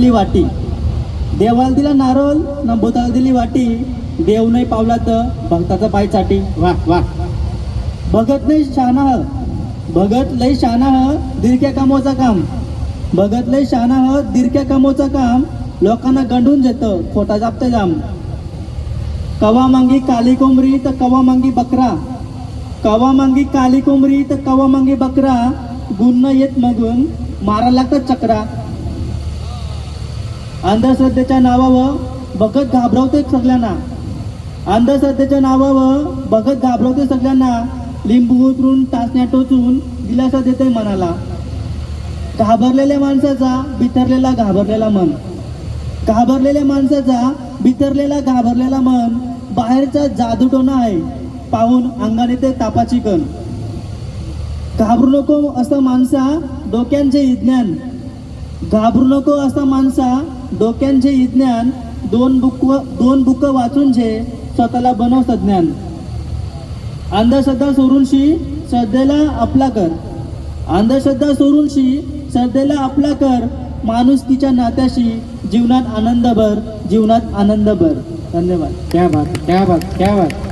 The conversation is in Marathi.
दिली वाटी. देवाला दिला नारळ ना भूताला दिली वाटी. देव नाही पावला तर भक्ताचा पाय चाटी. वा वा भगत नाही शहाणा. ह भगत लय शहाणा ह दिरक्या कामोचा काम. भगत लय शहाणा ह दिरक्या कामोचा काम. लोकांना गंडून देतं खोटा जापते जाम. कवा मांगी काली कोंबरी तर कवा मांगी बकरा. कवा मांगी काली कोंबरी तर कवा मांगी बकरा. गुन्ह येत मगून मारा लागतात चक्रा. अंधश्रद्धेच्या नावावर बघत घाबरवते सगळ्यांना. अंधश्रद्धेच्या नावावर बघत घाबरवते सगळ्यांना. लिंबू उतरून टाचण्या टोचून दिलासा देते मनाला. घाबरलेल्या माणसाचा बिथरलेला घाबरलेला मन. घाबरलेल्या माणसाचा बिथरलेला घाबरलेला मन बाहेरचा जादूटोना आहे. पाहून अंगाने ते तापाची कण. घाबरू नको असं माणसा डोक्यांचे विज्ञान घाबरू नको असा माणसा डोक्यांचे विज्ञान दोन बुक दोन बुक वाचून जे स्वतःला बनव सज्ञान. अंधश्रद्धा सोडूनशी श्रद्धेला आपला कर. अंधश्रद्धा सोडूनशी श्रद्धेला आपला कर. माणूस तिच्या नात्याशी जीवनात आनंद भर जीवनात आनंद भर धन्यवाद. क्या बात क्या बात क्या बात.